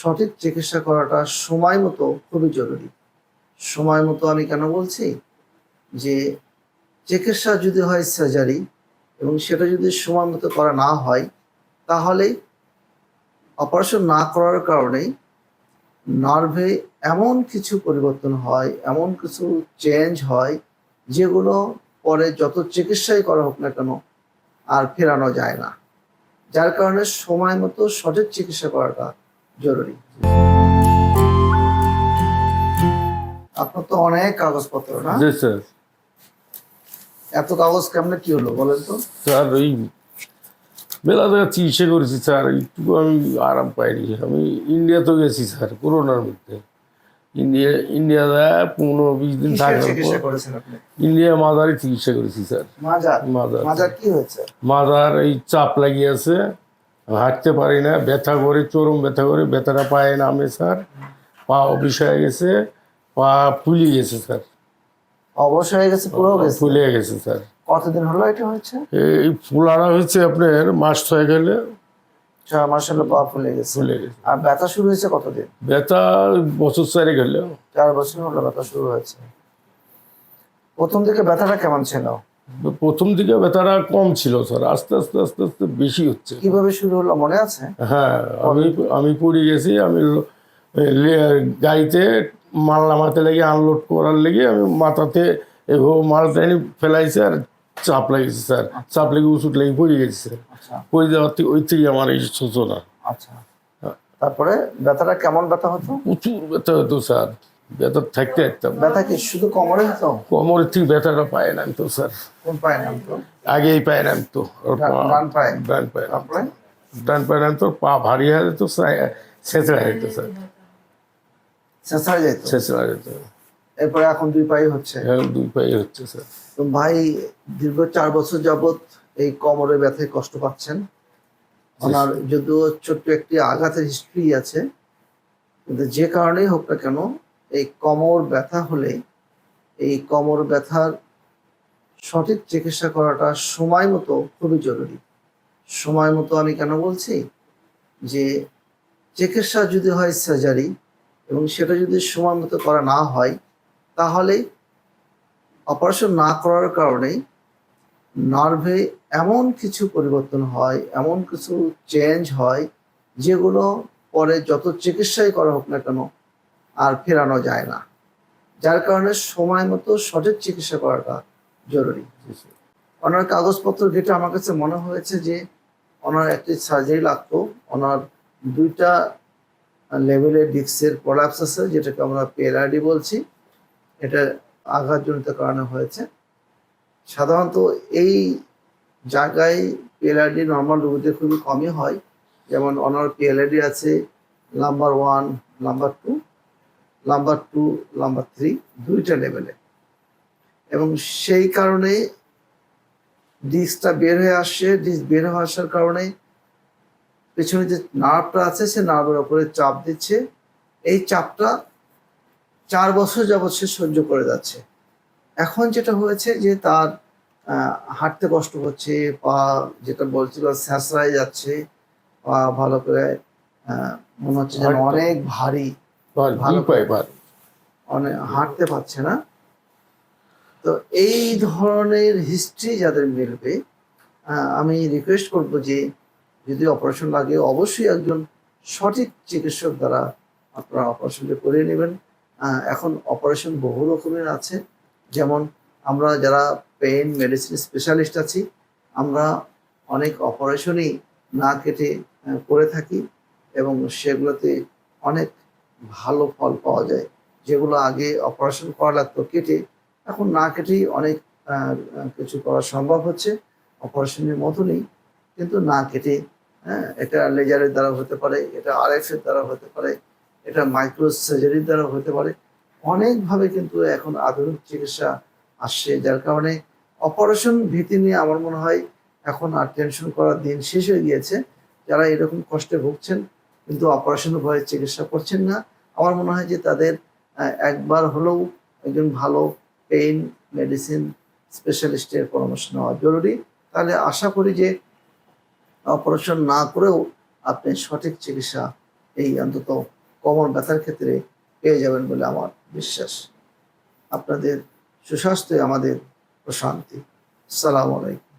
সঠিক চিকিৎসা করাটা সময় মতো খুবই জরুরি। সময় মতো আমি কেন বলছি? যে চিকিৎসা যদি হয় সার্জারি এবং সেটা যদি সময় মতো করা না হয়, তাহলে অপারেশন না করার কারণে নার্ভে এমন কিছু পরিবর্তন হয়, এমন কিছু চেঞ্জ হয়, যেগুলো পরে যত চিকিৎসাই করা হোক না কেন আর ফেরানো যায় না। যার কারণে সময় মতো সঠিক চিকিৎসা করাটা জরুরি। আপনার তো অনেক কাগজপত্র না? জি স্যার। এত কাগজ কেমনে কি হলো বলেন তো? স্যার ওই মেলা জায়গা চিকিৎসা করেছি স্যার। একটু আমি আরাম পাইনি। আমি ইন্ডিয়াতে গেছি স্যার করোনার মধ্যে। ইন্ডিয়া ইন্ডিয়া পনেরো বিশ দিন থাকার পর ইন্ডিয়া মাদারে চিকিৎসা করেছি স্যার। মাদার? কি হয়েছে? মাদার এই চাপ লাগিয়েছে হাঁটতে পারি না ব্যথা করে চরম ব্যথা করে ব্যথাটা পায়ে নামে স্যার। পা অফিস হয়ে গেছে পা ফুলে গেছে স্যার। অবশ্য হয়ে গেছে পুরো গেছে। ফুলে গেছে স্যার। কতদিন হলো এটা হয়েছে? এই ফুলাটা হচ্ছে আপনার মাস ছয় গেলে ছয় মাস হলো পা ফুলে গেছে। ফুলে গেছে। আর ব্যথা শুরু হয়েছে কতদিন? ব্যথা বছর চারে গেলে চার বছর হলো ব্যথা শুরু হয়েছে। প্রথম দিকে ব্যথাটা কেমন ছিল? প্রথম দিকে ব্যথাটা কম ছিল স্যার। আস্তে আস্তে আস্তে আস্তে বেশি হচ্ছে। কীভাবে শুরু হলো মনে আছে? হ্যাঁ আমি আমি পড়ে গেছি আমি গাড়িতে মাল নামাতে লেগে আনলোড করার লেগে আমি মাথাতে এভাবে মাল টানি ফেলাইছে আর চাপ লাগিয়েছে স্যার। চাপ লেগে ওষুধ লেগে পড়ে গেছে স্যার। আচ্ছা। পড়ে যাওয়ার থেকে ওই থেকে আমার এই সূচনা। আচ্ছা। তারপরে ব্যথাটা কেমন ব্যথা হতো? প্রচুর ব্যথা হতো স্যার। ব্যথা থাকতে থাকতাম ব্যথা কি? শুধু কোমরে হতো কোমরের থেকে ব্যথাটা পায় না তো স্যার। কোন পায়ে নামতো আগেই পায় না তো। ডান পায়ে। ডান পায় না। ডান পায় না তো পা ভারী হয়ে যেত ছেঁচড়া যেত স্যার। শেষায় যেত ছেঁচড়া যেত এরপরে এখন দুই পায়ে হচ্ছে? এখন দুই পায়ে হচ্ছে স্যার। তো ভাই দীর্ঘ চার বছর যাবত এই কোমরে ব্যথায় কষ্ট পাচ্ছেন। ওনার যদিও ছোট্ট একটি আঘাতের হিস্ট্রি আছে। কিন্তু যে কারণেই হোক না কেন এই কোমর ব্যথা হলে এই কোমর ব্যথার সঠিক চিকিৎসা করাটা সময় মতো খুবই জরুরি। সময় মতো আমি কেন বলছি? যে চিকিৎসা যদি হয় সার্জারি এবং সেটা যদি সময় মতো করা না হয়, তাহলে অপারেশন না করার কারণে নার্ভে এমন কিছু পরিবর্তন হয়, এমন কিছু চেঞ্জ হয়, যেগুলো পরে যত চিকিৎসাই করা হোক না কেন আর ফেরানো যায় না। যার কারণে সময় মতো সঠিক চিকিৎসা করাটা জরুরি। ওনার কাগজপত্র ঘেটে আমার কাছে মনে হয়েছে যে ওনার একটি সার্জারি লাগতো। ওনার দুইটা লেভেলের ডিস্কের প্রলাপস আছে যেটাকে আমরা পেলাডি বলছি। এটা আঘাতজনিত কারণে হয়েছে। সাধারণত এই জায়গায় পিএলআইডি নর্মাল রোগীদের খুবই কমই হয়। যেমন ওনার পিএলআইডি আছে number one number two number two number three দুইটা লেভেলে। এবং সেই কারণে ডিস্কটা বের হয়ে আসছে ডিস্ক বের হয়ে আসার কারণে পেছনে যে নার্ভটা আছে সে নার্ভের ওপরে চাপ দিচ্ছে। এই চাপটা চার বছর যাবৎ সে সহ্য করে যাচ্ছে। এখন যেটা হয়েছে যে তার আহ, হাঁটতে কষ্ট হচ্ছে পা যেটা বলছিল স্যাঁচড়ায় যাচ্ছে পা ভালো করে আহ, মনে হচ্ছে যেন অনেক ভারী। ভালো পায়ে অনেক হাঁটতে পারছে না। তো এই ধরনের হিস্ট্রি যাদের মিলবে আমি রিকোয়েস্ট করব যে যদি অপারেশন লাগে অবশ্যই একজন সঠিক চিকিৎসক দ্বারা আপনারা অপারেশনটা করে নেবেন। এখন অপারেশন বহু রকমের আছে। যেমন আমরা যারা পেইন মেডিসিন স্পেশালিস্ট আছি আমরা অনেক অপারেশনই না কেটে করে থাকি এবং সেগুলোতে অনেক ভালো ফল পাওয়া যায়। যেগুলো আগে অপারেশন করা লাগতো কেটে, এখন না কেটেই অনেক কিছু করা সম্ভব হচ্ছে। অপারেশনের মতনই কিন্তু না কেটে হ্যাঁ এটা লেজারের দ্বারা হতে পারে, এটা আরএফ এর দ্বারা হতে পারে, এটা মাইক্রো সার্জারির দ্বারা হতে পারে। অনেকভাবে কিন্তু এখন আধুনিক চিকিৎসা আসছে, যার কারণে অপারেশন ভীতি নিয়ে আমার মনে হয় এখন আর টেনশন করার দিন শেষ হয়ে গিয়েছে। যারা এরকম কষ্টে ভুগছেন, কিন্তু অপারেশন ভয়ে চিকিৎসা করছেন না। আমার মনে হয় যে তাদের একবার হলেও একজন ভালো পেইন মেডিসিন স্পেশালিস্টের পরামর্শ নেওয়া জরুরি। তাহলে আশা করি যে অপারেশন না করেও আপনি সঠিক চিকিৎসা এই অন্তত কোমর ব্যথার ক্ষেত্রে পেয়ে যাবেন বলে আমার বিশ্বাস। আপনাদের সুস্বাস্থ্য আমাদের প্রশান্তি। সালাম আলাইকুম।